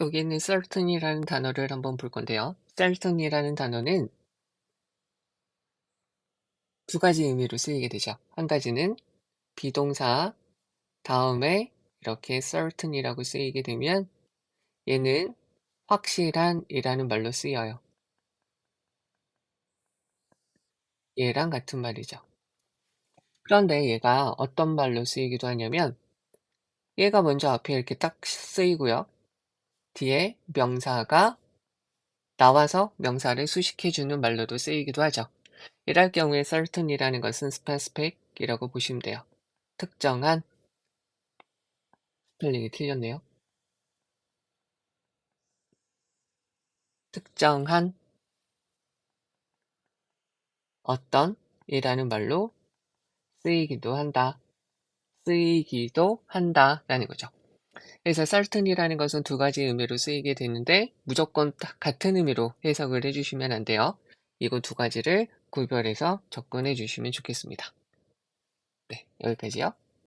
여기 있는 certain이라는 단어를 한번 볼 건데요. certain이라는 단어는 두 가지 의미로 쓰이게 되죠. 한 가지는 비동사 다음에 이렇게 certain이라고 쓰이게 되면 얘는 확실한 이라는 말로 쓰여요. 얘랑 같은 말이죠. 그런데 얘가 어떤 말로 쓰이기도 하냐면 얘가 먼저 앞에 이렇게 딱 쓰이고요. 뒤에 명사가 나와서 명사를 수식해주는 말로도 쓰이기도 하죠. 이럴 경우에 certain이라는 것은 specific이라고 보시면 돼요. 특정한 스펠링이 틀렸네요. 특정한 어떤 이라는 말로 쓰이기도 한다. 쓰이기도 한다 라는 거죠. 그래서 certain이라는 것은 두 가지 의미로 쓰이게 되는데 무조건 같은 의미로 해석을 해주시면 안 돼요. 이거 두 가지를 구별해서 접근해 주시면 좋겠습니다. 네, 여기까지요.